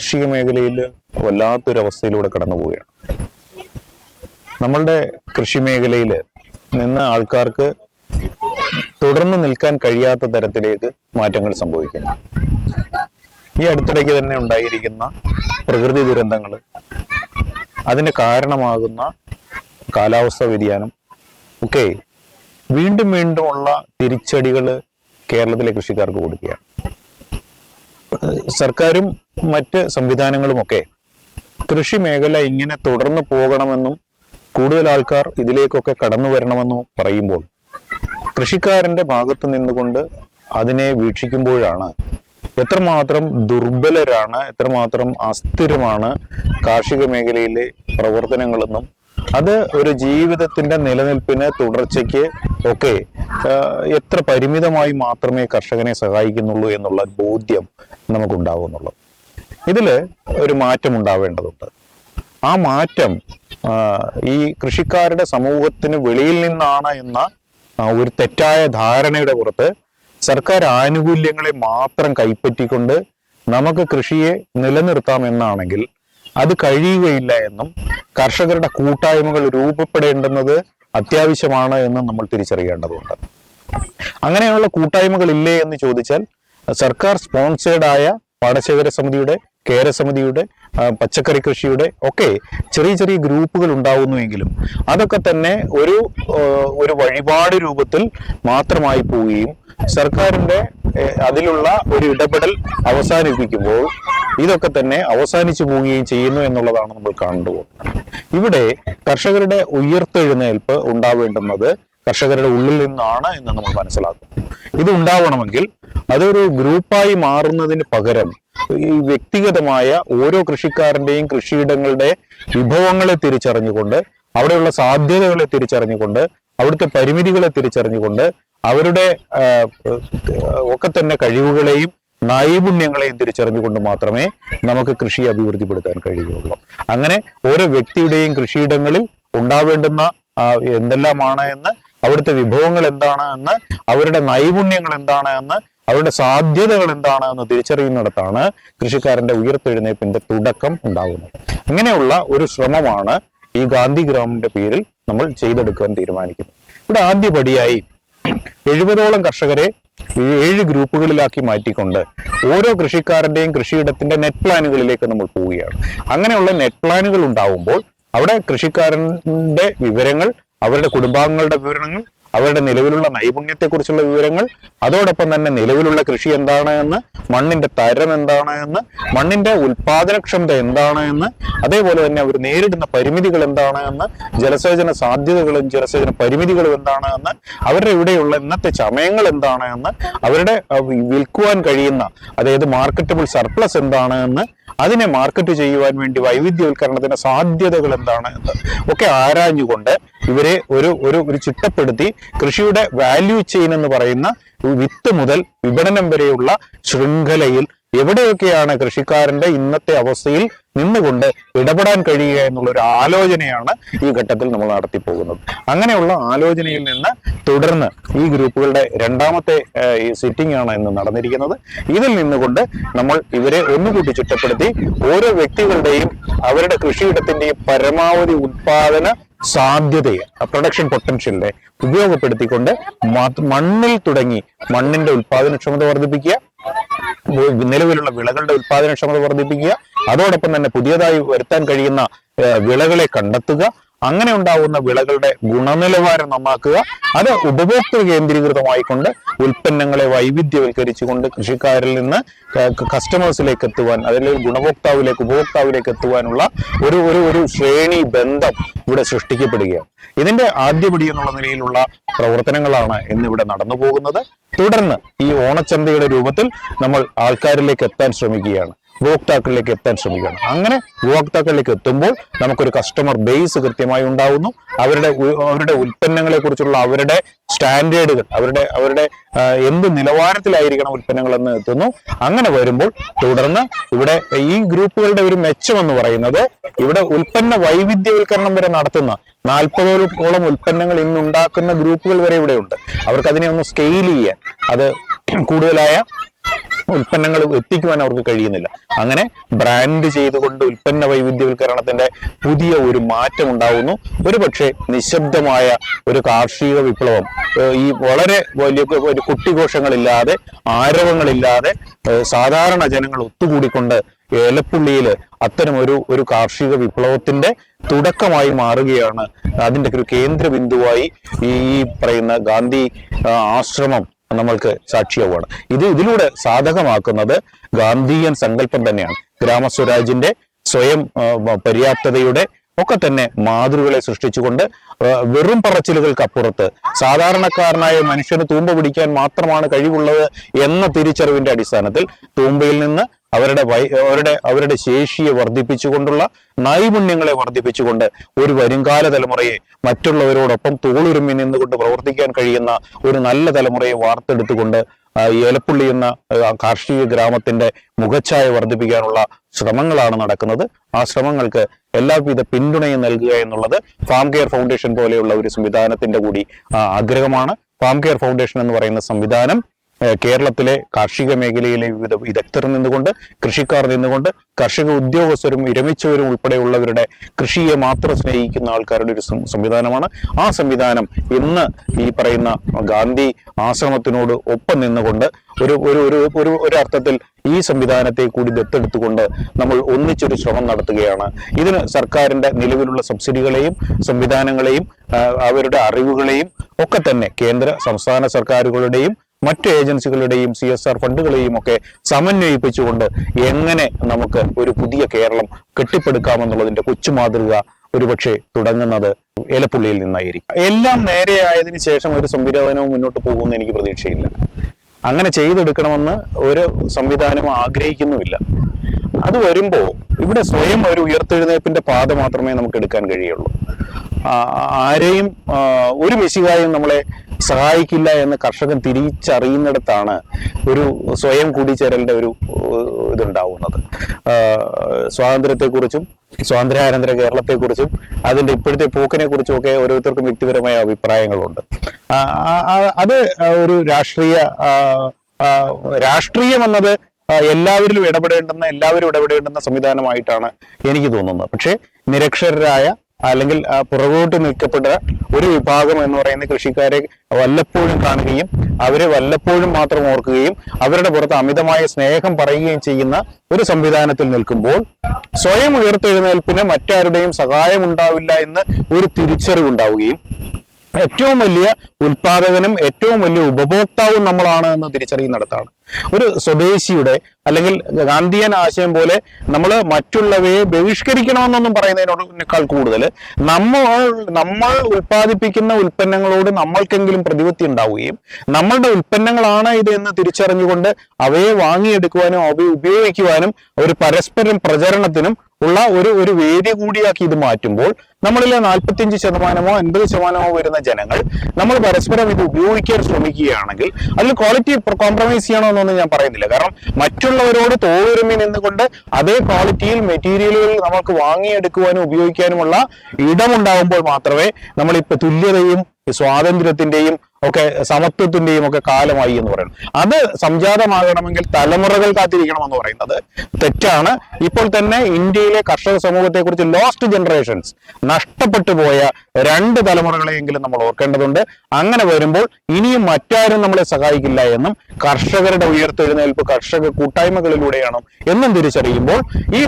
കാർഷിക മേഖലയിൽ വല്ലാത്തൊരവസ്ഥയിലൂടെ കടന്നു പോവുകയാണ് നമ്മളുടെ കൃഷി മേഖലയിൽ നിന്ന് ആൾക്കാർക്ക് തുടർന്ന് നിൽക്കാൻ കഴിയാത്ത തരത്തിലേക്ക് മാറ്റങ്ങൾ സംഭവിക്കുന്നു. ഈ അടുത്തിടയ്ക്ക് തന്നെ ഉണ്ടായിരിക്കുന്ന പ്രകൃതി ദുരന്തങ്ങൾ അതിന് കാരണമാകുന്ന കാലാവസ്ഥ വ്യതിയാനം ഒക്കെ വീണ്ടും വീണ്ടുമുള്ള തിരിച്ചടികൾ കേരളത്തിലെ കൃഷിക്കാർക്ക് കൊടുക്കുകയാണ്. സർക്കാരും മറ്റ് സംവിധാനങ്ങളുമൊക്കെ കൃഷി മേഖല ഇങ്ങനെ തുടർന്നു പോകണമെന്നും കൂടുതൽ ആൾക്കാർ ഇതിലേക്കൊക്കെ കടന്നു വരണമെന്നും പറയുമ്പോൾ കൃഷിക്കാരന്റെ ഭാഗത്ത് നിന്നുകൊണ്ട് അതിനെ വീക്ഷിക്കുമ്പോഴാണ് എത്രമാത്രം ദുർബലരാണ് എത്രമാത്രം അസ്ഥിരമാണ് കാർഷിക മേഖലയിലെ പ്രവർത്തനങ്ങളെന്നും അത് ഒരു ജീവിതത്തിന്റെ നിലനിൽപ്പിന് തുടർച്ചയ്ക്ക് ഒക്കെ എത്ര പരിമിതമായി മാത്രമേ കർഷകനെ സഹായിക്കുന്നുള്ളൂ എന്നുള്ള ബോധ്യം നമുക്കുണ്ടാവുന്നുള്ളൂ ഇതിൽ ഒരു മാറ്റം ഉണ്ടാവേണ്ടതുണ്ട്. ആ മാറ്റം ഈ കൃഷിക്കാരുടെ സമൂഹത്തിന് വെളിയിൽ നിന്നാണ് എന്ന ഒരു തെറ്റായ ധാരണയുടെ പുറത്ത് സർക്കാർ ആനുകൂല്യങ്ങളെ മാത്രം കൈപ്പറ്റിക്കൊണ്ട് നമുക്ക് കൃഷിയെ നിലനിർത്താം എന്നാണെങ്കിൽ അത് കഴിയുകയില്ല എന്നും കർഷകരുടെ കൂട്ടായ്മകൾ രൂപപ്പെടേണ്ടുന്നത് അത്യാവശ്യമാണ് എന്നും നമ്മൾ തിരിച്ചറിയേണ്ടതുണ്ട്. അങ്ങനെയുള്ള കൂട്ടായ്മകൾ ഇല്ലേ എന്ന് ചോദിച്ചാൽ സർക്കാർ സ്പോൺസേഡ് ആയ പാടശേഖര സമിതിയുടെ കേര സമിതിയുടെ പച്ചക്കറി കൃഷിയുടെ ഒക്കെ ചെറിയ ചെറിയ ഗ്രൂപ്പുകൾ ഉണ്ടാവുന്നുവെങ്കിലും അതൊക്കെ തന്നെ ഒരു ഒരു വഴിപാട് രൂപത്തിൽ മാത്രമായി പോവുകയും സർക്കാരിന്റെ അതിലുള്ള ഒരു ഇടപെടൽ അവസാനിപ്പിക്കുമ്പോൾ ഇതൊക്കെ തന്നെ അവസാനിച്ചു പോവുകയും ചെയ്യുന്നു എന്നുള്ളതാണ് നമ്മൾ കാണുന്നത് ഇവിടെ കർഷകരുടെ ഉയർത്തെഴുന്നേൽപ്പ് ഉണ്ടാവേണ്ടുന്നത് കർഷകരുടെ ഉള്ളിൽ നിന്നാണ് എന്ന് നമ്മൾ മനസ്സിലാക്കും ഇത് ഉണ്ടാവണമെങ്കിൽ അതൊരു ഗ്രൂപ്പായി മാറുന്നതിന് പകരം ഈ വ്യക്തിഗതമായ ഓരോ കൃഷിക്കാരന്റെയും കൃഷിയിടങ്ങളുടെ വിഭവങ്ങളെ തിരിച്ചറിഞ്ഞുകൊണ്ട് അവിടെയുള്ള സാധ്യതകളെ തിരിച്ചറിഞ്ഞുകൊണ്ട് അവിടുത്തെ പരിമിതികളെ തിരിച്ചറിഞ്ഞുകൊണ്ട് അവരുടെ ഒക്കെ തന്നെ കഴിവുകളെയും നൈപുണ്യങ്ങളെയും തിരിച്ചറിഞ്ഞുകൊണ്ട് മാത്രമേ നമുക്ക് കൃഷി അഭിവൃദ്ധിപ്പെടുത്താൻ കഴിയുകയുള്ളൂ. അങ്ങനെ ഓരോ വ്യക്തിയുടെയും കൃഷിയിടങ്ങളിൽ ഉണ്ടാവേണ്ടുന്ന എന്തെല്ലാമാണ് എന്ന് അവിടുത്തെ വിഭവങ്ങൾ എന്താണ് എന്ന് അവരുടെ നൈപുണ്യങ്ങൾ എന്താണ് എന്ന് അവരുടെ സാധ്യതകൾ എന്താണ് എന്ന് തിരിച്ചറിയുന്നിടത്താണ് കൃഷിക്കാരന്റെ ഉയർത്തെഴുന്നേപ്പിന്റെ തുടക്കം ഉണ്ടാകുന്നത്. അങ്ങനെയുള്ള ഒരു ശ്രമമാണ് ഈ ഗാന്ധി ഗ്രാമിന്റെ പേരിൽ നമ്മൾ ചെയ്തെടുക്കാൻ തീരുമാനിക്കുന്നത്. ഇവിടെ ആദ്യപടിയായി എഴുപതോളം കർഷകരെ ഏഴ് ഗ്രൂപ്പുകളിലാക്കി മാറ്റിക്കൊണ്ട് ഓരോ കൃഷിക്കാരന്റെയും കൃഷിയിടത്തിന്റെ നെറ്റ് പ്ലാനുകളിലേക്ക് നമ്മൾ പോവുകയാണ്. അങ്ങനെയുള്ള നെറ്റ് പ്ലാനുകൾ ഉണ്ടാവുമ്പോൾ അവിടെ കൃഷിക്കാരന്റെ വിവരങ്ങൾ അവരുടെ കുടുംബാംഗങ്ങളുടെ വിവരങ്ങൾ അവരുടെ നിലവിലുള്ള നൈപുണ്യത്തെക്കുറിച്ചുള്ള വിവരങ്ങൾ അതോടൊപ്പം തന്നെ നിലവിലുള്ള കൃഷി എന്താണ് എന്ന് മണ്ണിന്റെ തരം എന്താണ് എന്ന് മണ്ണിന്റെ ഉൽപാദനക്ഷമത എന്താണ് എന്ന് അതേപോലെ തന്നെ അവർ നേരിടുന്ന പരിമിതികൾ എന്താണ് എന്ന് ജലസേചന സാധ്യതകളും ജലസേചന പരിമിതികളും എന്താണ് എന്ന് അവരുടെ ഇവിടെയുള്ള ഇന്നത്തെ ചമയങ്ങൾ എന്താണ് എന്ന് അവരുടെ വിൽക്കുവാൻ കഴിയുന്ന അതായത് മാർക്കറ്റബിൾ സർപ്ലസ് എന്താണ് എന്ന് അതിനെ മാർക്കറ്റ് ചെയ്യുവാൻ വേണ്ടി വൈവിധ്യവൽക്കരണത്തിന്റെ സാധ്യതകൾ എന്താണ് എന്ന് ഒക്കെ ആരാഞ്ഞുകൊണ്ട് ഇവരെ ഒരു ഒരു ഒരു ചിട്ടപ്പെടുത്തി കൃഷിയുടെ വാല്യൂ ചെയിൻ എന്ന് പറയുന്ന വിത്ത് മുതൽ വിപണനം വരെയുള്ള ശൃംഖലയിൽ എവിടെയൊക്കെയാണ് കൃഷിക്കാരന്റെ ഇന്നത്തെ അവസ്ഥയിൽ നിന്നുകൊണ്ട് ഇടപെടാൻ കഴിയുക എന്നുള്ള ഒരു ആലോചനയാണ് ഈ ഘട്ടത്തിൽ നമ്മൾ നടത്തി നടത്തിപ്പോകുന്നത്. അങ്ങനെയുള്ള ആലോചനയിൽ നിന്ന് തുടർന്ന് ഈ ഗ്രൂപ്പുകളുടെ രണ്ടാമത്തെ ഈ സിറ്റിംഗ് ആണ് ഇന്ന് നടന്നിരിക്കുന്നത്. ഇതിൽ നിന്നുകൊണ്ട് നമ്മൾ ഇവരെ ഒന്നുകൂട്ടി ചുറ്റപ്പെടുത്തി ഓരോ വ്യക്തികളുടെയും അവരുടെ കൃഷിയിടത്തിന്റെയും പരമാവധി ഉത്പാദന സാധ്യതയെ പ്രൊഡക്ഷൻ പൊട്ടൻഷ്യലിനെ ഉപയോഗപ്പെടുത്തിക്കൊണ്ട് മണ്ണിൽ തുടങ്ങി മണ്ണിന്റെ ഉത്പാദനക്ഷമത വർദ്ധിപ്പിക്കുക നിലവിലുള്ള വിളകളുടെ ഉൽപാദനക്ഷമത വർദ്ധിപ്പിക്കുക അതോടൊപ്പം തന്നെ പുതിയതായി വരുത്താൻ കഴിയുന്ന വിളകളെ കണ്ടെത്തുക അങ്ങനെ ഉണ്ടാവുന്ന വിളകളുടെ ഗുണനിലവാരം നന്നാക്കുക. അത് ഉപഭോക്തൃ കേന്ദ്രീകൃതമായിക്കൊണ്ട് ഉൽപ്പന്നങ്ങളെ വൈവിധ്യവൽക്കരിച്ചുകൊണ്ട് കൃഷിക്കാരിൽ നിന്ന് കസ്റ്റമേഴ്സിലേക്ക് എത്തുവാൻ അതല്ലെങ്കിൽ ഗുണഭോക്താവിലേക്ക് ഉപഭോക്താവിലേക്ക് എത്തുവാനുള്ള ഒരു ഒരു ഒരു ശ്രേണി ബന്ധം ഇവിടെ സൃഷ്ടിക്കപ്പെടുകയാണ്. ഇതിന്റെ ആദ്യപടി എന്നുള്ള നിലയിലുള്ള പ്രവർത്തനങ്ങളാണ് ഇന്നിവിടെ നടന്നു പോകുന്നത് തുടർന്ന് ഈ ഓണച്ചന്തയുടെ രൂപത്തിൽ നമ്മൾ ആൾക്കാരിലേക്ക് എത്താൻ ശ്രമിക്കുകയാണ്. ഉപഭോക്താക്കളിലേക്ക് എത്താൻ ശ്രമിക്കുകയാണ്. അങ്ങനെ ഉപഭോക്താക്കളിലേക്ക് എത്തുമ്പോൾ നമുക്കൊരു കസ്റ്റമർ ബേസ് കൃത്യമായി ഉണ്ടാകുന്നു അവരുടെ അവരുടെ ഉൽപ്പന്നങ്ങളെ കുറിച്ചുള്ള അവരുടെ സ്റ്റാൻഡേർഡുകൾ അവരുടെ അവരുടെ എന്ത് നിലവാരത്തിലായിരിക്കണം ഉൽപ്പന്നങ്ങൾ എന്ന് എത്തുന്നു. അങ്ങനെ വരുമ്പോൾ തുടർന്ന് ഇവിടെ ഈ ഗ്രൂപ്പുകളുടെ ഒരു മെച്ചം എന്ന് പറയുന്നത് ഇവിടെ ഉൽപ്പന്ന വൈവിധ്യവൽക്കരണം വരെ നടത്തുന്ന നാൽപ്പതോളം ഉൽപ്പന്നങ്ങൾ ഇന്നുണ്ടാക്കുന്ന ഗ്രൂപ്പുകൾ വരെ ഇവിടെ ഉണ്ട് അവർക്ക് അതിനെ ഒന്ന് സ്കെയിൽ ചെയ്യാൻ. അത് കൂടുതലായ ഉൽപ്പന്നങ്ങൾ എത്തിക്കുവാൻ അവർക്ക് കഴിയുന്നില്ല. അങ്ങനെ ബ്രാൻഡ് ചെയ്തുകൊണ്ട് ഉൽപ്പന്ന വൈവിധ്യവൽക്കരണത്തിന്റെ പുതിയ ഒരു മാറ്റം ഉണ്ടാവുന്നു. ഒരുപക്ഷെ നിശബ്ദമായ ഒരു കാർഷിക വിപ്ലവം ഈ വളരെ വലിയ ഒരു കുട്ടിഘോഷങ്ങളില്ലാതെ ആരവങ്ങളില്ലാതെ സാധാരണ ജനങ്ങൾ ഒത്തുകൂടിക്കൊണ്ട് ഏലപ്പുള്ളിയിൽ അത്തരം ഒരു ഒരു കാർഷിക വിപ്ലവത്തിന്റെ തുടക്കമായി മാറുകയാണ്. അതിന്റെ ഒരു കേന്ദ്ര ബിന്ദുവായി ഈ പറയുന്ന ഗാന്ധി ആശ്രമം നമ്മൾക്ക് സാക്ഷിയാവുകയാണ്. ഇത് ഇതിലൂടെ സാധകമാക്കുന്നത് ഗാന്ധിയൻ സങ്കല്പം തന്നെയാണ്. ഗ്രാമസ്വരാജിന്റെ സ്വയം പര്യാപ്തതയുടെ ഒക്കെ തന്നെ മാതൃകളെ സൃഷ്ടിച്ചുകൊണ്ട് വെറും പറച്ചിലുകൾക്ക് അപ്പുറത്ത് സാധാരണക്കാരനായ മനുഷ്യന് തൂമ്പ പിടിക്കാൻ മാത്രമാണ് കഴിവുള്ളത് എന്ന തിരിച്ചറിവിന്റെ അടിസ്ഥാനത്തിൽ തൂമ്പയിൽ നിന്ന് അവരുടെ വൈ അവരുടെ അവരുടെ ശേഷിയെ വർദ്ധിപ്പിച്ചുകൊണ്ടുള്ള നൈപുണ്യങ്ങളെ വർദ്ധിപ്പിച്ചുകൊണ്ട് ഒരു വരുംകാല തലമുറയെ മറ്റുള്ളവരോടൊപ്പം തോളുരുമ്മി നിന്നുകൊണ്ട് പ്രവർത്തിക്കാൻ കഴിയുന്ന ഒരു നല്ല തലമുറയെ വാർത്തെടുത്തുകൊണ്ട് ഏലപ്പുള്ളി എന്ന കാർഷിക ഗ്രാമത്തിന്റെ മുഖച്ഛായ വർദ്ധിപ്പിക്കാനുള്ള ശ്രമങ്ങളാണ് നടക്കുന്നത്. ആ ശ്രമങ്ങൾക്ക് എല്ലാവിധ പിന്തുണയും നൽകുക എന്നുള്ളത് ഫാം കെയർ ഫൗണ്ടേഷൻ പോലെയുള്ള ഒരു സംവിധാനത്തിന്റെ കൂടി ആഗ്രഹമാണ്. ഫാം കെയർ ഫൗണ്ടേഷൻ എന്ന് പറയുന്ന സംവിധാനം കേരളത്തിലെ കാർഷിക മേഖലയിലെ വിവിധ വിദഗ്ധർ നിന്നുകൊണ്ട് കൃഷിക്കാർ നിന്നുകൊണ്ട് കർഷക ഉദ്യോഗസ്ഥരും വിരമിച്ചവരും ഉൾപ്പെടെയുള്ളവരുടെ കൃഷിയെ മാത്രം സ്നേഹിക്കുന്ന ആൾക്കാരുടെ ഒരു സംവിധാനമാണ്. ആ സംവിധാനം ഇന്ന് ഈ പറയുന്ന ഗാന്ധി ആശ്രമത്തിനോട് ഒപ്പം നിന്നുകൊണ്ട് ഒരു ഒരു ഒരു ഒരു ഒരു അർത്ഥത്തിൽ ഈ സംവിധാനത്തെ കൂടി ദത്തെടുത്തുകൊണ്ട് നമ്മൾ ഒന്നിച്ചൊരു ശ്രമം നടത്തുകയാണ്. ഇതിന് സർക്കാരിന്റെ നിലവിലുള്ള സബ്സിഡികളെയും സംവിധാനങ്ങളെയും അവരുടെ അറിവുകളെയും ഒക്കെ തന്നെ കേന്ദ്ര സംസ്ഥാന സർക്കാരുകളുടെയും മറ്റ് ഏജൻസികളുടെയും സി എസ് ആർ ഫണ്ടുകളെയും ഒക്കെ സമന്വയിപ്പിച്ചുകൊണ്ട് എങ്ങനെ നമുക്ക് ഒരു പുതിയ കേരളം കെട്ടിപ്പടുക്കാമെന്നുള്ളതിന്റെ കൊച്ചു മാതൃക ഒരുപക്ഷെ തുടങ്ങുന്നത് ഏലപ്പുള്ളിയിൽ നിന്നായിരിക്കും. എല്ലാം നേരെയായതിനു ശേഷം ഒരു സംവിധാനവും മുന്നോട്ട് പോകുമെന്ന് എനിക്ക് പ്രതീക്ഷയില്ല. അങ്ങനെ ചെയ്തെടുക്കണമെന്ന് ഒരു സംവിധാനവും ആഗ്രഹിക്കുന്നുമില്ല. അത് വരുമ്പോൾ ഇവിടെ സ്വയം ഒരു ഉയർത്തെഴുന്നേപ്പിന്റെ പാത മാത്രമേ നമുക്ക് എടുക്കാൻ കഴിയുള്ളൂ. ആരെയും ഒരു മിശികായും നമ്മളെ സഹായിക്കില്ല എന്ന് കർഷകൻ തിരിച്ചറിയുന്നിടത്താണ് ഒരു സ്വയം കൂടിച്ചേരലിന്റെ ഒരു ഇതുണ്ടാവുന്നത്. സ്വാതന്ത്ര്യത്തെക്കുറിച്ചും സ്വാതന്ത്ര്യാനന്തര കേരളത്തെക്കുറിച്ചും അതിന്റെ ഇപ്പോഴത്തെ പോക്കിനെ കുറിച്ചും ഒക്കെ ഓരോരുത്തർക്കും വ്യക്തിപരമായ അഭിപ്രായങ്ങളുണ്ട്. അത് ഒരു രാഷ്ട്രീയ രാഷ്ട്രീയം എന്നത് എല്ലാവരിലും ഇടപെടേണ്ടുന്ന എല്ലാവരും ഇടപെടേണ്ടുന്ന സംവിധാനമായിട്ടാണ് എനിക്ക് തോന്നുന്നത്. പക്ഷേ നിരക്ഷരരായ അല്ലെങ്കിൽ പുറകോട്ട് നിൽക്കപ്പെട്ട ഒരു വിഭാഗം എന്ന് പറയുന്ന കൃഷിക്കാരെ വല്ലപ്പോഴും കാണുകയും അവരെ വല്ലപ്പോഴും മാത്രം ഓർക്കുകയും അവരുടെ പുറത്ത് അമിതമായ സ്നേഹം പറയുകയും ചെയ്യുന്ന ഒരു സംവിധാനത്തിൽ നിൽക്കുമ്പോൾ സ്വയം ഉയർത്തെഴുന്നേൽപ്പിന് മറ്റാരുടെയും സഹായം ഉണ്ടാവില്ല എന്ന് ഒരു തിരിച്ചറിവുണ്ടാവുകയും ഏറ്റവും വലിയ ഉൽപാദകനും ഏറ്റവും വലിയ ഉപഭോക്താവും നമ്മളാണ് എന്ന് തിരിച്ചറിയുന്നിടത്താണ് ഒരു സ്വദേശിയുടെ അല്ലെങ്കിൽ ഗാന്ധിയൻ ആശയം പോലെ നമ്മൾ മറ്റുള്ളവയെ ബഹിഷ്കരിക്കണമെന്നൊന്നും പറയുന്നതിനോടേക്കാൾ കൂടുതൽ നമ്മൾ നമ്മൾ ഉൽപ്പാദിപ്പിക്കുന്ന ഉൽപ്പന്നങ്ങളോട് നമ്മൾക്കെങ്കിലും പ്രതിപത്തി ഉണ്ടാവുകയും നമ്മളുടെ ഉൽപ്പന്നങ്ങളാണ് ഇത് എന്ന് തിരിച്ചറിഞ്ഞുകൊണ്ട് അവയെ വാങ്ങിയെടുക്കുവാനും അവയെ ഉപയോഗിക്കുവാനും ഒരു പരസ്പരം പ്രചരണത്തിനും ഉള്ള ഒരു ഒരു വേദി കൂടിയാക്കി ഇത് മാറ്റുമ്പോൾ നമ്മളിലെ നാൽപ്പത്തിയഞ്ച് ശതമാനമോ അൻപത് ശതമാനമോ വരുന്ന ജനങ്ങൾ നമ്മൾ പരസ്പരം ഇത് ഉപയോഗിക്കാൻ ശ്രമിക്കുകയാണെങ്കിൽ അതിൽ ക്വാളിറ്റി കോംപ്രമൈസ് ചെയ്യണമെന്നൊന്നും ഞാൻ പറയുന്നില്ല. കാരണം മറ്റുള്ളവരോട് തോളുരുമി നിന്നുകൊണ്ട് അതേ ക്വാളിറ്റിയിൽ മെറ്റീരിയലുകൾ നമുക്ക് വാങ്ങിയെടുക്കുവാനും ഉപയോഗിക്കാനുമുള്ള ഇടമുണ്ടാകുമ്പോൾ മാത്രമേ നമ്മളിപ്പോ തുല്യതയും സ്വാതന്ത്ര്യത്തിന്റെയും ഒക്കെ സമത്വത്തിന്റെയും ഒക്കെ കാലമായി എന്ന് പറയുന്നത് അത് സംജാതമാകണമെങ്കിൽ തലമുറകൾ കാത്തിരിക്കണം എന്ന് പറയുന്നത് തെറ്റാണ്. ഇപ്പോൾ തന്നെ ഇന്ത്യയിലെ കർഷക സമൂഹത്തെക്കുറിച്ച് ലോസ്റ്റ് ജനറേഷൻസ് നഷ്ടപ്പെട്ടു പോയ രണ്ട് തലമുറകളെയെങ്കിലും നമ്മൾ ഓർക്കേണ്ടതുണ്ട്. അങ്ങനെ വരുമ്പോൾ ഇനിയും മറ്റാരും നമ്മളെ സഹായിക്കില്ല എന്നും കർഷകരുടെ ഉയർത്തെഴുന്നേൽപ്പ് കർഷക കൂട്ടായ്മകളിലൂടെയാണ് എന്നും തിരിച്ചറിയുമ്പോൾ ഈ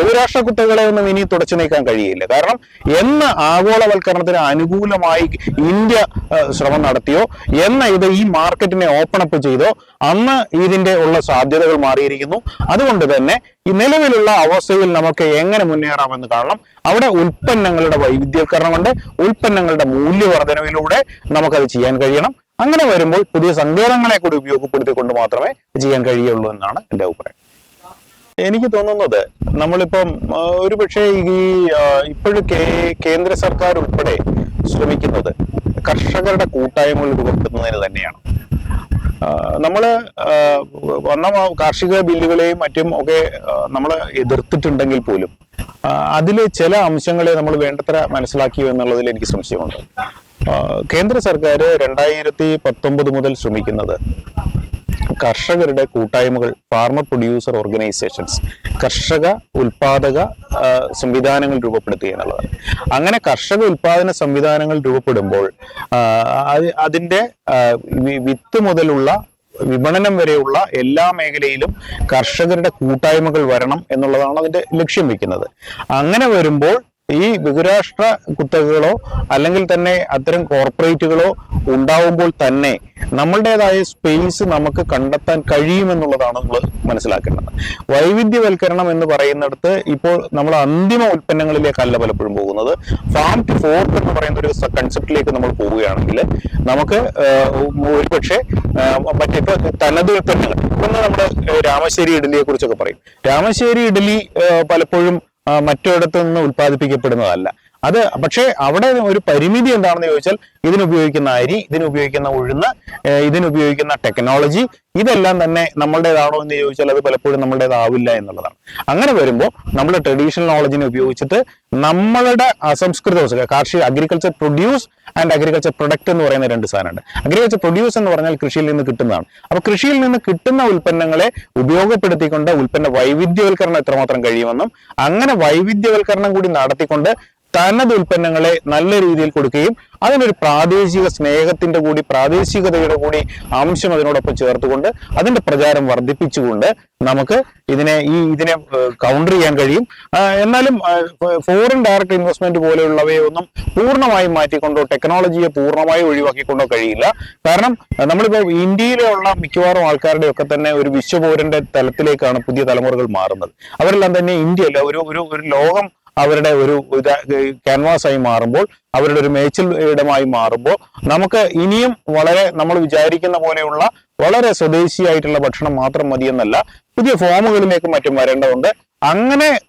ബഹുരാഷ്ട്ര കുത്തകളെ ഒന്നും ഇനി തുടച്ചു നീക്കാൻ കഴിയില്ല. കാരണം എന്ന് ആഗോളവൽക്കരണത്തിന് അനുകൂലമായി ഇന്ത്യ ശ്രമം ശ്രമം നടത്തിയോ? എന്ന ഇത് ഈ മാർക്കറ്റിനെ ഓപ്പൺ അപ്പ് ചെയ്തോ? അന്ന് ഇതിന്റെ ഉള്ള സാധ്യതകൾ മാറിയിരിക്കുന്നു. അതുകൊണ്ട് തന്നെ ഈ നിലവിലുള്ള അവസ്ഥയിൽ നമുക്ക് എങ്ങനെ മുന്നേറാമെന്ന് കാണണം. അവിടെ ഉൽപ്പന്നങ്ങളുടെ വൈവിധ്യവൽക്കരണമുണ്ട്. ഉൽപ്പന്നങ്ങളുടെ മൂല്യവർദ്ധനവിലൂടെ നമുക്കത് ചെയ്യാൻ കഴിയണം. അങ്ങനെ വരുമ്പോൾ പുതിയ സങ്കേതങ്ങളെ കൂടി ഉപയോഗപ്പെടുത്തിക്കൊണ്ട് മാത്രമേ ചെയ്യാൻ കഴിയുള്ളൂ എന്നാണ് എന്റെ അഭിപ്രായം. എനിക്ക് തോന്നുന്നത് നമ്മളിപ്പം ഒരു ഒരുപക്ഷെ ഈ ഇപ്പോഴും കേന്ദ്ര സർക്കാർ ഉൾപ്പെടെ ശ്രമിക്കുന്നത് കർഷകരുടെ കൂട്ടായ്മകൾ രൂപപ്പെടുത്തുന്നതിന് തന്നെയാണ്. നമ്മൾ വന്ന കാർഷിക ബില്ലുകളെയും മറ്റും ഒക്കെ നമ്മൾ എതിർത്തിട്ടുണ്ടെങ്കിൽ പോലും അതിലെ ചില അംശങ്ങളെ നമ്മൾ വേണ്ടത്ര മനസ്സിലാക്കിയോ എന്നുള്ളതിൽ എനിക്ക് സംശയമുണ്ട്. കേന്ദ്ര സർക്കാർ രണ്ടായിരത്തി പത്തൊമ്പത് മുതൽ ശ്രമിക്കുന്നത് കർഷകരുടെ കൂട്ടായ്മകൾ ഫാർമർ പ്രൊഡ്യൂസർ ഓർഗനൈസേഷൻസ് കർഷക ഉൽപാദക സംവിധാനങ്ങൾ രൂപപ്പെടുത്തുക എന്നുള്ളതാണ്. അങ്ങനെ കർഷക ഉൽപാദന സംവിധാനങ്ങൾ രൂപപ്പെടുമ്പോൾ അതിന്റെ വിത്ത് മുതലുള്ള വിപണനം വരെയുള്ള എല്ലാ മേഖലയിലും കർഷകരുടെ കൂട്ടായ്മകൾ വരണം എന്നുള്ളതാണ് അതിന്റെ ലക്ഷ്യം വെക്കുന്നത്. അങ്ങനെ വരുമ്പോൾ ഈ ബഹുരാഷ്ട്ര കുത്തകകളോ അല്ലെങ്കിൽ തന്നെ അത്തരം കോർപ്പറേറ്റുകളോ ഉണ്ടാവുമ്പോൾ തന്നെ നമ്മളുടേതായ സ്പേസ് നമുക്ക് കണ്ടെത്താൻ കഴിയുമെന്നുള്ളതാണ് നമ്മൾ മനസ്സിലാക്കേണ്ടത്. വൈവിധ്യവൽക്കരണം എന്ന് പറയുന്നിടത്ത് ഇപ്പോൾ നമ്മൾ അന്തിമ ഉൽപ്പന്നങ്ങളിലേക്കല്ല പലപ്പോഴും പോകുന്നത്. ഫാം ടു ഫോർക്ക് എന്ന് പറയുന്ന ഒരു കൺസെപ്റ്റിലേക്ക് നമ്മൾ പോവുകയാണെങ്കിൽ നമുക്ക് ഒരുപക്ഷെ മറ്റേ തനത് ഉൽപ്പന്നങ്ങൾ ഇന്ന് നമ്മുടെ രാമശ്ശേരി ഇഡലിയെ കുറിച്ചൊക്കെ പറയും. രാമശ്ശേരി ഇഡലി പലപ്പോഴും ആ, മറ്റിടത്തു നിന്ന് ഉൽപ്പാദിപ്പിക്കപ്പെടുന്നതല്ല. അത് പക്ഷേ അവിടെ ഒരു പരിമിതി എന്താണെന്ന് ചോദിച്ചാൽ ഇതിനുപയോഗിക്കുന്ന അരി ഇതിനുപയോഗിക്കുന്ന ഉഴുന്ന് ഇതിനുപയോഗിക്കുന്ന ടെക്നോളജി ഇതെല്ലാം തന്നെ നമ്മളുടേതാണോ എന്ന് ചോദിച്ചാൽ അത് പലപ്പോഴും നമ്മളുടേതാവില്ല എന്നുള്ളതാണ്. അങ്ങനെ വരുമ്പോൾ നമ്മൾ ട്രഡീഷണൽ നോളജിനെ ഉപയോഗിച്ചിട്ട് നമ്മളുടെ അസംസ്കൃത വസ്തുക്കൾ കാർഷിക agriculture produce and agriculture product എന്ന് പറയുന്ന രണ്ട് സാധനമുണ്ട്. അഗ്രികൾച്ചർ പ്രൊഡ്യൂസ് എന്ന് പറഞ്ഞാൽ കൃഷിയിൽ നിന്ന് കിട്ടുന്നതാണ്. അപ്പോൾ കൃഷിയിൽ നിന്ന് കിട്ടുന്ന ഉൽപ്പന്നങ്ങളെ ഉപയോഗപ്പെടുത്തിക്കൊണ്ട് ഉൽപ്പന്ന വൈവിധ്യവൽക്കരണം എത്രമാത്രം കഴിയുമെന്നും അങ്ങനെ വൈവിധ്യവൽക്കരണം കൂടി നടത്തിക്കൊണ്ട് തനത് ഉൽപ്പന്നങ്ങളെ നല്ല രീതിയിൽ കൊടുക്കുകയും അതിനൊരു പ്രാദേശിക സ്നേഹത്തിന്റെ കൂടി പ്രാദേശികതയുടെ കൂടി അംശം അതിനോടൊപ്പം ചേർത്തുകൊണ്ട് അതിന്റെ പ്രചാരം വർദ്ധിപ്പിച്ചുകൊണ്ട് നമുക്ക് ഇതിനെ ഈ ഇതിനെ കൗണ്ടർ ചെയ്യാൻ കഴിയും. എന്നാലും ഫോറിൻ ഡയറക്ട് ഇൻവെസ്റ്റ്മെന്റ് പോലെയുള്ളവയെ ഒന്നും പൂർണമായും മാറ്റിക്കൊണ്ടോ ടെക്നോളജിയെ പൂർണമായും ഒഴിവാക്കിക്കൊണ്ടോ കഴിയില്ല. കാരണം നമ്മളിപ്പോൾ നമ്മളിപ്പോ ഇന്ത്യയിലുള്ള മിക്കവാറും ആൾക്കാരുടെ ഒക്കെ തന്നെ ഒരു വിശ്വപൗരന്റെ തലത്തിലേക്കാണ് പുതിയ തലമുറകൾ മാറുന്നത്. അവരെല്ലാം തന്നെ ഇന്ത്യയല്ല ഒരു ഒരു ലോകം അവരുടെ ഒരു ക്യാൻവാസായി മാറുമ്പോൾ അവരുടെ ഒരു മേച്ചിൽ ഇടമായി മാറുമ്പോൾ നമുക്ക് ഇനിയും വളരെ നമ്മൾ വിചാരിക്കുന്ന പോലെയുള്ള വളരെ സ്വദേശിയായിട്ടുള്ള ഭക്ഷണം മാത്രം മതിയെന്നല്ല പുതിയ ഫോമുകളിലേക്ക് മറ്റും വരേണ്ടതുണ്ട്. അങ്ങനെ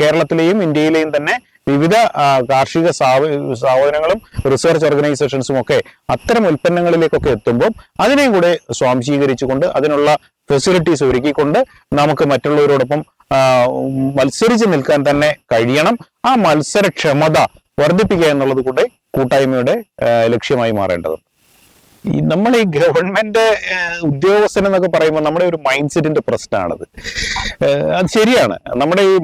കേരളത്തിലെയും ഇന്ത്യയിലെയും തന്നെ വിവിധ കാർഷിക സ്ഥാപ- സ്ഥാപനങ്ങളും റിസർച്ച് ഓർഗനൈസേഷൻസും ഒക്കെ അത്തരം ഉൽപ്പന്നങ്ങളിലേക്കൊക്കെ എത്തുമ്പോൾ അതിനെയും കൂടെ സ്വാംശീകരിച്ചുകൊണ്ട് അതിനുള്ള ഫെസിലിറ്റീസ് ഒരുക്കിക്കൊണ്ട് നമുക്ക് മറ്റുള്ളവരോടൊപ്പം മത്സരിച്ച് നിൽക്കാൻ തന്നെ കഴിയണം. ആ മത്സരക്ഷമത വർദ്ധിപ്പിക്കുക എന്നുള്ളത് കൂടെ കൂട്ടായ്മയുടെ ലക്ഷ്യമായി മാറേണ്ടതുണ്ട്. ഈ നമ്മൾ ഈ ഗവൺമെന്റ് ഉദ്യോഗസ്ഥൻ എന്നൊക്കെ പറയുമ്പോൾ നമ്മുടെ ഒരു മൈൻഡ് സെറ്റിന്റെ പ്രശ്നമാണത് അത് ശരിയാണ്. നമ്മുടെ ഈ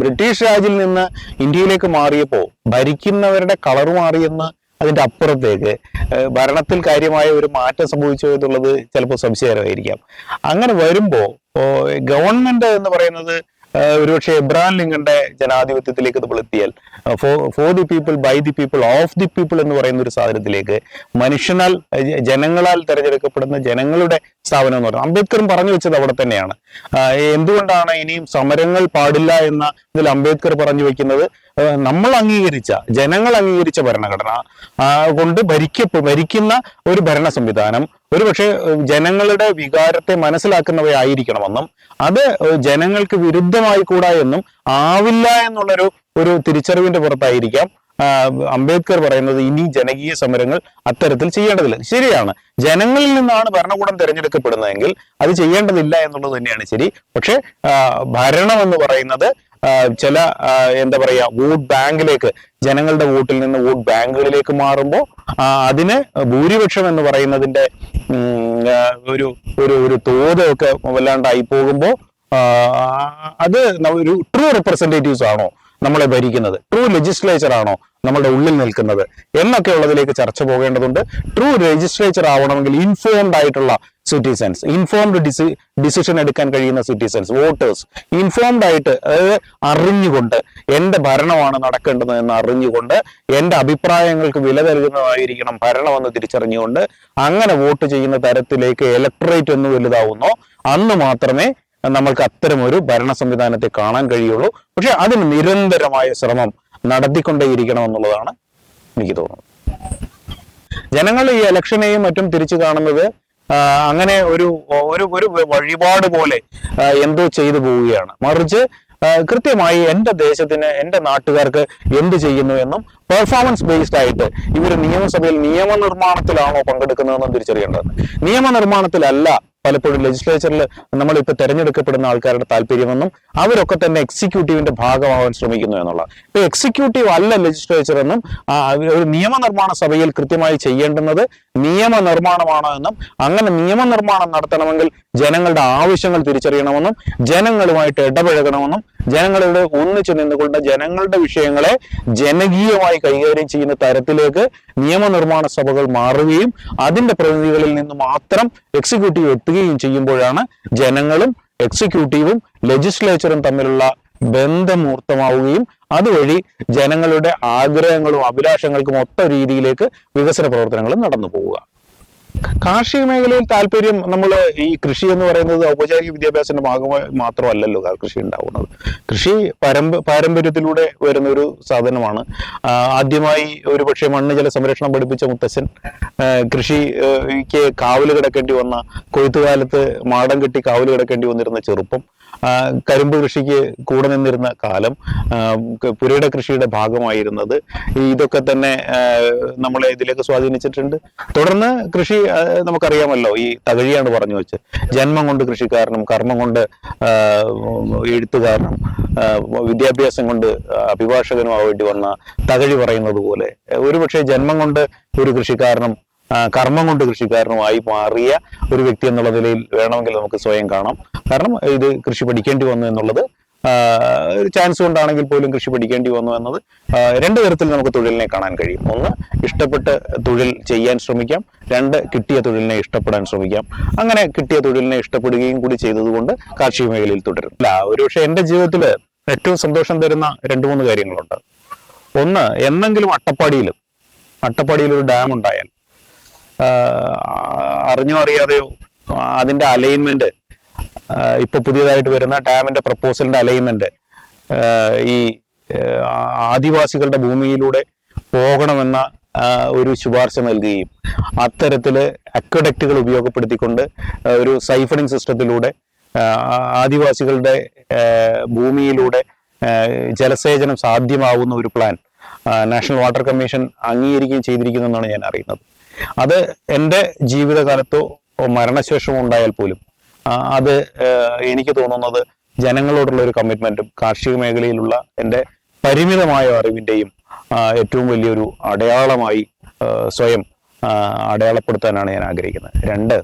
ബ്രിട്ടീഷ് രാജിൽ നിന്ന് ഇന്ത്യയിലേക്ക് മാറിയപ്പോൾ ഭരിക്കുന്നവരുടെ കളർ മാറിയെന്ന് അതിന്റെ അപ്പുറത്തേക്ക് ഭരണത്തിൽ കാര്യമായ ഒരു മാറ്റം സംഭവിച്ചോ എന്നുള്ളത് ചിലപ്പോൾ സംശയകരമായിരിക്കാം. അങ്ങനെ വരുമ്പോ ഓ, ഗവൺമെന്റ് എന്ന് പറയുന്നത് ഒരുപക്ഷെ എബ്രഹാം ലിങ്കന്റെ ജനാധിപത്യത്തിലേക്ക് നമ്മൾ എത്തിയാൽ for the people by the people of the people എന്ന് പറയുന്ന ഒരു സാധനത്തിലേക്ക് മനുഷ്യനാൽ ജനങ്ങളാൽ തെരഞ്ഞെടുക്കപ്പെടുന്ന ജനങ്ങളുടെ സ്ഥാപനം എന്ന് പറയുന്നത്. അംബേദ്കറും പറഞ്ഞു വെച്ചത് അവിടെ തന്നെയാണ്. എന്തുകൊണ്ടാണ് ഇനിയും സമരങ്ങൾ പാടില്ല എന്ന ഇതിൽ അംബേദ്കർ പറഞ്ഞു വെക്കുന്നത്? നമ്മൾ അംഗീകരിച്ച ജനങ്ങൾ അംഗീകരിച്ച ഭരണഘടന കൊണ്ട് ഭരിക്ക ഭരിക്കുന്ന ഒരു ഭരണ സംവിധാനം ഒരുപക്ഷെ ജനങ്ങളുടെ വികാരത്തെ മനസ്സിലാക്കുന്നവയായിരിക്കണമെന്നും അത് ജനങ്ങൾക്ക് വിരുദ്ധമായി കൂടാ എന്നും ആവില്ല എന്നുള്ളൊരു ഒരു തിരിച്ചറിവിന്റെ പുറത്തായിരിക്കാം. അംബേദ്കർ പറയുന്നത് ഇനി ജനകീയ സമരങ്ങൾ അത്തരത്തിൽ ചെയ്യേണ്ടതില്ല. ശരിയാണ്. ജനങ്ങളിൽ നിന്നാണ് ഭരണകൂടം തിരഞ്ഞെടുക്കപ്പെടുന്നതെങ്കിൽ അത് ചെയ്യേണ്ടതില്ല എന്നുള്ളത് തന്നെയാണ് ശരി. പക്ഷെ ഭരണം എന്ന് പറയുന്നത് ചില എന്താ പറയാ വോട്ട് ബാങ്കിലേക്ക് ജനങ്ങളുടെ വോട്ടിൽ നിന്ന് വോട്ട് ബാങ്കുകളിലേക്ക് മാറുമ്പോൾ അതിന് ഭൂരിപക്ഷം എന്ന് പറയുന്നതിന്റെ ഒരു ഒരു ഒരു തോതൊക്കെ വല്ലാണ്ടായി പോകുമ്പോൾ അത് ഒരു ട്രൂ റെപ്രസെന്റേറ്റീവ്സ് ആണോ നമ്മളെ ഭരിക്കുന്നത്? ട്രൂ ലെജിസ്ലേച്ചർ ആണോ നമ്മുടെ ഉള്ളിൽ നിൽക്കുന്നത്? എന്നൊക്കെ ഉള്ളതിലേക്ക് ചർച്ച പോകേണ്ടതുണ്ട്. ട്രൂ ലെജിസ്ലേച്ചർ ആവണമെങ്കിൽ ഇൻഫോംഡ് ആയിട്ടുള്ള സിറ്റിസൺസ് ഇൻഫോംഡ് ഡിസി ഡിസിഷൻ എടുക്കാൻ കഴിയുന്ന സിറ്റിസൺസ് വോട്ടേഴ്സ് ഇൻഫോംഡ് ആയിട്ട് അതായത് അറിഞ്ഞുകൊണ്ട് എന്റെ ഭരണമാണ് നടക്കേണ്ടത് എന്ന് അറിഞ്ഞുകൊണ്ട് എന്റെ അഭിപ്രായങ്ങൾക്ക് വില നൽകുന്നതായിരിക്കണം ഭരണമെന്ന് തിരിച്ചറിഞ്ഞുകൊണ്ട് അങ്ങനെ വോട്ട് ചെയ്യുന്ന തരത്തിലേക്ക് ഇലക്ട്രേറ്റ് എന്ന് വലുതാവുന്നോ. അന്ന് മാത്രമേ നമ്മൾക്ക് അത്തരം ഒരു ഭരണ സംവിധാനത്തെ കാണാൻ കഴിയുള്ളൂ. പക്ഷെ അതിന് നിരന്തരമായ ശ്രമം നടത്തിക്കൊണ്ടേയിരിക്കണം എന്നുള്ളതാണ് എനിക്ക് തോന്നുന്നത്. ജനങ്ങൾ ഈ ഇലക്ഷനെയും മറ്റും തിരിച്ചു കാണുന്നത് അങ്ങനെ ഒരു ഒരു ഒരു വഴിപാട് പോലെ എന്തോ ചെയ്തു പോവുകയാണ്. മറിച്ച് കൃത്യമായി എന്റെ ദേശത്തിന് എന്റെ നാട്ടുകാർക്ക് എന്ത് ചെയ്യുന്നു എന്നും പെർഫോമൻസ് ബേസ്ഡ് ആയിട്ട് ഇവർ നിയമസഭയിൽ നിയമനിർമ്മാണത്തിലാണോ പങ്കെടുക്കുന്നതെന്നും തിരിച്ചറിയേണ്ടത് നിയമനിർമ്മാണത്തിലല്ല പലപ്പോഴും ലെജിസ്ലേച്ചറിൽ നമ്മളിപ്പോൾ തെരഞ്ഞെടുക്കപ്പെടുന്ന ആൾക്കാരുടെ താല്പര്യമെന്നും അവരൊക്കെ തന്നെ എക്സിക്യൂട്ടീവിന്റെ ഭാഗമാവാൻ ശ്രമിക്കുന്നു എന്നുള്ളത് ഇപ്പൊ എക്സിക്യൂട്ടീവ് അല്ല ലെജിസ്ലേച്ചർ എന്നും ഒരു നിയമനിർമ്മാണ സഭയിൽ കൃത്യമായി ചെയ്യേണ്ടുന്നത് നിയമനിർമ്മാണമാണ് എന്നും അങ്ങനെ നിയമനിർമ്മാണം നടത്തണമെങ്കിൽ ജനങ്ങളുടെ ആവശ്യങ്ങൾ തിരിച്ചറിയണമെന്നും ജനങ്ങളുമായിട്ട് ഇടപഴകണമെന്നും ജനങ്ങളോട് ഒന്നിച്ചു നിന്നുകൊണ്ട് ജനങ്ങളുടെ വിഷയങ്ങളെ ജനകീയമായി കൈകാര്യം ചെയ്യുന്ന തരത്തിലേക്ക് നിയമനിർമ്മാണ സഭകൾ മാറുകയും അതിന്റെ പ്രതിനിധികളിൽ നിന്ന് മാത്രം എക്സിക്യൂട്ടീവ് എത്തുകയും ചെയ്യുമ്പോഴാണ് ജനങ്ങളും എക്സിക്യൂട്ടീവും ലെജിസ്ലേച്ചറും തമ്മിലുള്ള ബന്ധമൂർത്തമാവുകയും അതുവഴി ജനങ്ങളുടെ ആഗ്രഹങ്ങളും അഭിലാഷങ്ങൾക്കും ഒത്ത രീതിയിലേക്ക് വികസന പ്രവർത്തനങ്ങളും നടന്നു പോവുക. കാർഷിക മേഖലയിൽ താല്പര്യം നമ്മൾ ഈ കൃഷി എന്ന് പറയുന്നത് ഔപചാരിക വിദ്യാഭ്യാസത്തിന്റെ ഭാഗമായി മാത്രമല്ലല്ലോ കൃഷി ഉണ്ടാവുന്നത്. കൃഷി പരമ്പ പാരമ്പര്യത്തിലൂടെ വരുന്ന ഒരു സാധനമാണ് ആദ്യമായി ഒരു പക്ഷേ മണ്ണ് ജല സംരക്ഷണം പഠിപ്പിച്ച മുത്തശ്ശൻ കൃഷിക്ക് കാവൽ കിടക്കേണ്ടി വന്ന കൊയ്ത്തുകാലത്ത് മാടം കെട്ടി കാവൽ കിടക്കേണ്ടി വന്നിരുന്ന ചെറുപ്പം കരിമ്പ് കൃഷിക്ക് കൂടെ നിന്നിരുന്ന കാലം പുരയുടെ കൃഷിയുടെ ഭാഗമായിരുന്നത്. ഇതൊക്കെ തന്നെ നമ്മളെ ഇതിലേക്ക് സ്വാധീനിച്ചിട്ടുണ്ട്. തുടർന്ന് കൃഷി നമുക്കറിയാമല്ലോ. ഈ തകഴിയാണ് പറഞ്ഞു വെച്ച് ജന്മം കൊണ്ട് കൃഷിക്കാരനും കർമ്മം കൊണ്ട് എഴുത്തുകാരനും വിദ്യാഭ്യാസം കൊണ്ട് അഭിഭാഷകനും ആവേണ്ടി വന്ന തകഴി പറയുന്നത് പോലെ ഒരുപക്ഷെ ജന്മം കൊണ്ട് ഒരു കൃഷിക്കാരനും കർമ്മം കൊണ്ട് കൃഷിക്കാരനുമായി മാറിയ ഒരു വ്യക്തി എന്നുള്ള നിലയിൽ വേണമെങ്കിൽ നമുക്ക് സ്വയം കാണാം. കാരണം ഇത് കൃഷി പഠിക്കേണ്ടി വന്നു എന്നുള്ളത് ഒരു ചാൻസ് കൊണ്ടാണെങ്കിൽ പോലും കൃഷി പഠിക്കേണ്ടി വന്നു എന്നത് രണ്ട് തരത്തിൽ നമുക്ക് തൊഴിലിനെ കാണാൻ കഴിയും. ഒന്ന് ഇഷ്ടപ്പെട്ട് തൊഴിൽ ചെയ്യാൻ ശ്രമിക്കാം. രണ്ട് കിട്ടിയ തൊഴിലിനെ ഇഷ്ടപ്പെടാൻ ശ്രമിക്കാം. അങ്ങനെ കിട്ടിയ തൊഴിലിനെ ഇഷ്ടപ്പെടുകയും കൂടി ചെയ്തതുകൊണ്ട് കാർഷിക മേഖലയിൽ തുടരും. അല്ല ഒരുപക്ഷെ എന്റെ ജീവിതത്തിൽ ഏറ്റവും സന്തോഷം തരുന്ന രണ്ട് മൂന്ന് കാര്യങ്ങളുണ്ട്. ഒന്ന് എന്നെങ്കിലും അട്ടപ്പാടിയിലും അട്ടപ്പാടിയിൽ ഒരു ഡാം ഉണ്ടായാൽ അറിഞ്ഞോ അറിയാതെയോ അതിന്റെ അതിന്റെ അലൈൻമെന്റ് ഇപ്പൊ പുതിയതായിട്ട് വരുന്ന ഡാമിന്റെ പ്രപ്പോസലിന്റെ അലൈൻമെന്റ് ഈ ആദിവാസികളുടെ ഭൂമിയിലൂടെ പോകണമെന്ന ഒരു ശുപാർശ നൽകുകയും അത്തരത്തിൽ അക്വഡക്റ്റുകൾ ഉപയോഗപ്പെടുത്തിക്കൊണ്ട് ഒരു സൈഫണിങ് സിസ്റ്റത്തിലൂടെ ആദിവാസികളുടെ ഭൂമിയിലൂടെ ജലസേചനം സാധ്യമാവുന്ന ഒരു പ്ലാൻ നാഷണൽ വാട്ടർ കമ്മീഷൻ അംഗീകരിക്കുകയും ചെയ്തിരിക്കുന്നു എന്നാണ് ഞാൻ അറിയുന്നത്. അത് എന്റെ ജീവിതകാലത്തോ മരണശേഷമോ ഉണ്ടായാൽ പോലും അത് എനിക്ക് തോന്നുന്നത് ജനങ്ങളോടുള്ള ഒരു കമ്മിറ്റ്മെന്റും കാർഷിക മേഖലയിലുള്ള എന്റെ പരിമിതമായ അറിവിന്റെയും ഏറ്റവും വലിയൊരു അടയാളമായി സ്വയം അടയാളപ്പെടുത്താനാണ് ഞാൻ ആഗ്രഹിക്കുന്നത്. രണ്ട്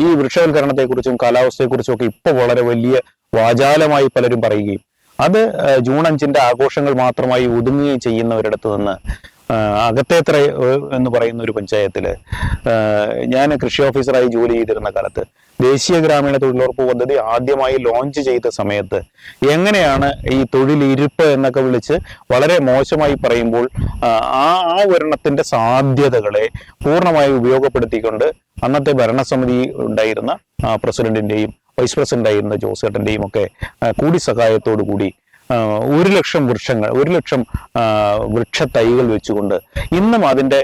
ഈ വൃക്ഷവൽക്കരണത്തെക്കുറിച്ചും കാലാവസ്ഥയെക്കുറിച്ചും ഒക്കെ ഇപ്പോൾ വളരെ വലിയ വാചാലമായി പലരും പറയുകയും അത് ജൂൺ അഞ്ചിന്റെ ആഘോഷങ്ങൾ മാത്രമായി ഒതുങ്ങുകയും ചെയ്യുന്നവരിടത്ത് നിന്ന് അകത്തേത്ര എന്ന് പറയുന്ന ഒരു പഞ്ചായത്തിൽ ഞാൻ കൃഷി ഓഫീസറായി ജോലി ചെയ്തിരുന്ന കാലത്ത് ദേശീയ ഗ്രാമീണ തൊഴിലുറപ്പ് പദ്ധതി ആദ്യമായി ലോഞ്ച് ചെയ്ത സമയത്ത് എങ്ങനെയാണ് ഈ തൊഴിലിരുപ്പ് എന്നൊക്കെ വിളിച്ച് വളരെ മോശമായി പറയുമ്പോൾ ആ ആ ഒരെണ്ണത്തിന്റെ സാധ്യതകളെ പൂർണമായി ഉപയോഗപ്പെടുത്തിക്കൊണ്ട് അന്നത്തെ ഭരണസമിതി ഉണ്ടായിരുന്ന പ്രസിഡന്റിന്റെയും വൈസ് പ്രസിഡന്റ് ആയിരുന്ന ജോസേട്ടന്റെയും ഒക്കെ കൂടി സഹായത്തോടു കൂടി ഒരു ലക്ഷം വൃക്ഷങ്ങൾ ഒരു ലക്ഷം വൃക്ഷ വൃക്ഷത്തൈകൾ വെച്ചുകൊണ്ട് ഇന്നും അതിന്റെ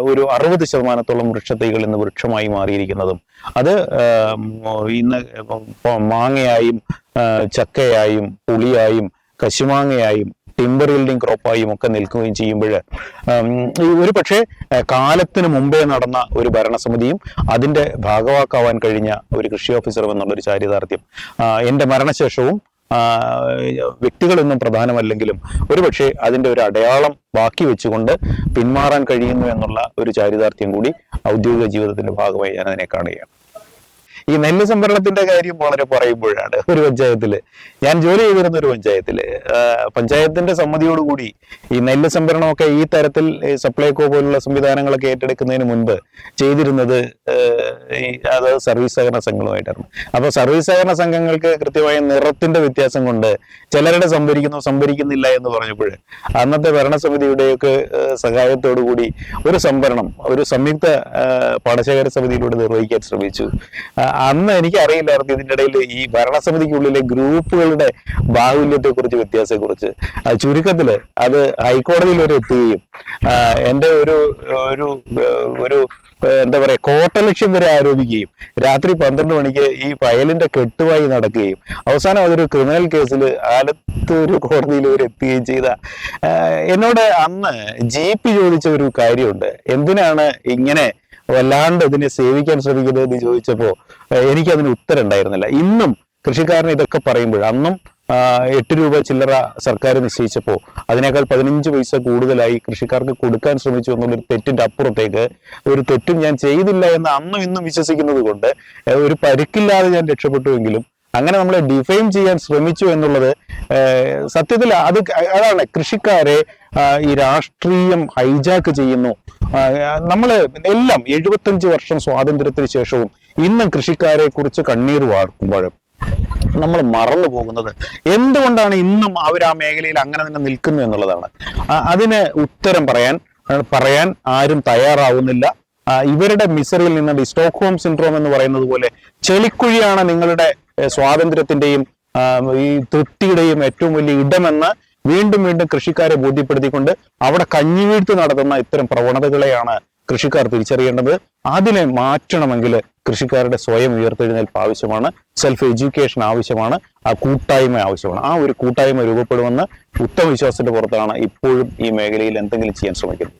ഒരു അറുപത് ശതമാനത്തോളം വൃക്ഷത്തൈകൾ ഇന്ന് വൃക്ഷമായി മാറിയിരിക്കുന്നതും. അത് ഇന്ന് മാങ്ങയായും ചക്കയായും പുളിയായും കശുമാങ്ങയായും ടിമ്പർ ബിൽഡിംഗ് ക്രോപ്പായും ഒക്കെ നിൽക്കുകയും ചെയ്യുമ്പോൾ ഒരു പക്ഷേ കാലത്തിന് മുമ്പേ നടന്ന ഒരു ഭരണസമിതിയും അതിന്റെ ഭാഗവാക്കാവാൻ കഴിഞ്ഞ ഒരു കൃഷി ഓഫീസറും എന്നുള്ളൊരു ചാരിതാർത്ഥ്യം എന്റെ മരണശേഷവും വ്യക്തികളൊന്നും പ്രധാനമല്ലെങ്കിലും ഒരുപക്ഷെ അതിന്റെ ഒരു അടയാളം ബാക്കി വെച്ചുകൊണ്ട് പിന്മാറാൻ കഴിയുന്നു എന്നുള്ള ഒരു ചാരിതാർത്ഥ്യം കൂടി ഔദ്യോഗിക ജീവിതത്തിന്റെ ഭാഗമായി ഞാൻ അതിനെ കാണുകയാണ്. ഈ നെല്ല് സംഭരണത്തിന്റെ കാര്യം വളരെ പറയുമ്പോഴാണ് ഒരു പഞ്ചായത്തിൽ. ഞാൻ ജോലി ചെയ്തിരുന്ന ഒരു പഞ്ചായത്തിൽ. പഞ്ചായത്തിന്റെ സമ്മതിയോടുകൂടി ഈ നെല്ല് സംഭരണമൊക്കെ ഈ തരത്തിൽ സപ്ലൈകോ പോലുള്ള സംവിധാനങ്ങളൊക്കെ ഏറ്റെടുക്കുന്നതിന് മുൻപ് ചെയ്തിരുന്നത് അത് സർവീസ് സഹകരണ സംഘങ്ങളുമായിട്ടാണ് അപ്പൊ സർവീസ് സഹകരണ സംഘങ്ങൾക്ക് കൃത്യമായ നിറത്തിന്റെ വ്യത്യാസം കൊണ്ട് ചിലരുടെ സംഭരിക്കുന്നു സംഭരിക്കുന്നില്ല എന്ന് പറഞ്ഞപ്പോൾ അന്നത്തെ ഭരണസമിതിയുടെയൊക്കെ സഹായത്തോടു കൂടി ഒരു സംഭരണം ഒരു സംയുക്ത പാടശേഖര സമിതിയിലൂടെ നിർവഹിക്കാൻ ശ്രമിച്ചു. അന്ന് എനിക്ക് അറിയില്ലായിരുന്നു ഇതിന്റെ ഇടയിൽ ഈ ഭരണസമിതിക്കുള്ളിലെ ഗ്രൂപ്പുകളുടെ ബാഹുല്യത്തെ കുറിച്ച് വ്യത്യാസത്തെ കുറിച്ച് ചുരുക്കത്തിൽ അത് ഹൈക്കോടതിയിൽ വരെ എത്തുകയും എന്റെ ഒരു ഒരു ഒരു എന്താ പറയാ കോട്ടലക്ഷ്യം വരെ ആരോപിക്കുകയും രാത്രി പന്ത്രണ്ട് മണിക്ക് ഈ ഫയലിന്റെ കെട്ടുവായി നടക്കുകയും അവസാനം അതൊരു ക്രിമിനൽ കേസിൽ ആലത്തൂർ കോടതിയിൽ വരെ എത്തുകയും ചെയ്ത എന്നോട് അന്ന് ജി പി ചോദിച്ച ഒരു കാര്യമുണ്ട്. എന്തിനാണ് ഇങ്ങനെ വല്ലാണ്ട് ഇതിനെ സേവിക്കാൻ ശ്രമിക്കുന്നത് എന്ന് ചോദിച്ചപ്പോ ഏഹ് എനിക്കതിന് ഉത്തരം ഉണ്ടായിരുന്നില്ല ഇന്നും കൃഷിക്കാരൻ ഇതൊക്കെ പറയുമ്പോൾ അന്നും എട്ട് രൂപ ചില്ലറ സർക്കാർ നിശ്ചയിച്ചപ്പോൾ അതിനേക്കാൾ പതിനഞ്ച് പൈസ കൂടുതലായി കൃഷിക്കാർക്ക് കൊടുക്കാൻ ശ്രമിച്ചു എന്നുള്ളൊരു തെറ്റിന്റെ അപ്പുറത്തേക്ക് ഒരു തെറ്റും ഞാൻ ചെയ്തില്ല എന്ന് അന്നും ഇന്നും വിശ്വസിക്കുന്നത് കൊണ്ട് ഒരു പരിക്കില്ലാതെ ഞാൻ രക്ഷപ്പെട്ടുവെങ്കിലും അങ്ങനെ നമ്മളെ ഡിഫൈൻ ചെയ്യാൻ ശ്രമിച്ചു എന്നുള്ളത് സത്യത്തിൽ അത് അതാണ്. കൃഷിക്കാരെ ഈ രാഷ്ട്രീയം ഹൈജാക്ക് ചെയ്യുന്നു. നമ്മൾ എല്ലാം എഴുപത്തഞ്ച് വർഷം സ്വാതന്ത്ര്യത്തിന് ശേഷവും ഇന്നും കൃഷിക്കാരെ കുറിച്ച് കണ്ണീർ വാർക്കുമ്പോഴും നമ്മൾ മറന്നു പോകുന്നത് എന്തുകൊണ്ടാണ് ഇന്നും അവർ ആ മേഖലയിൽ അങ്ങനെ തന്നെ നിൽക്കുന്നു എന്നുള്ളതാണ്. അതിന് ഉത്തരം പറയാൻ പറയാൻ ആരും തയ്യാറാവുന്നില്ല. ഇവരുടെ മിസറിയിൽ നിന്നുണ്ട് ഈ സ്റ്റോക്ക്ഹോം സിൻഡ്രോം എന്ന് പറയുന്നത് പോലെ ചെളിക്കുഴിയാണ് നിങ്ങളുടെ സ്വാതന്ത്ര്യത്തിന്റെയും ഈ തൃപ്തിയുടെയും ഏറ്റവും വലിയ ഇടമെന്ന് വീണ്ടും വീണ്ടും കൃഷിക്കാരെ ബോധ്യപ്പെടുത്തിക്കൊണ്ട് അവിടെ കഞ്ഞിവീഴ്ത്ത് നടത്തുന്ന ഇത്തരം പ്രവണതകളെയാണ് കൃഷിക്കാർ തിരിച്ചറിയേണ്ടത്. അതിനെ മാറ്റണമെങ്കിൽ കൃഷിക്കാരുടെ സ്വയം ഉയർത്തെഴുന്നേൽപ്പ് ആവശ്യമാണ് സെൽഫ് എഡ്യൂക്കേഷൻ ആവശ്യമാണ് ആ കൂട്ടായ്മ ആവശ്യമാണ്. ആ ഒരു കൂട്ടായ്മ രൂപപ്പെടുമെന്ന് ഉത്തമ വിശ്വാസത്തിന്റെ പുറത്താണ് ഇപ്പോഴും ഈ മേഖലയിൽ എന്തെങ്കിലും ചെയ്യാൻ ശ്രമിക്കുന്നത്.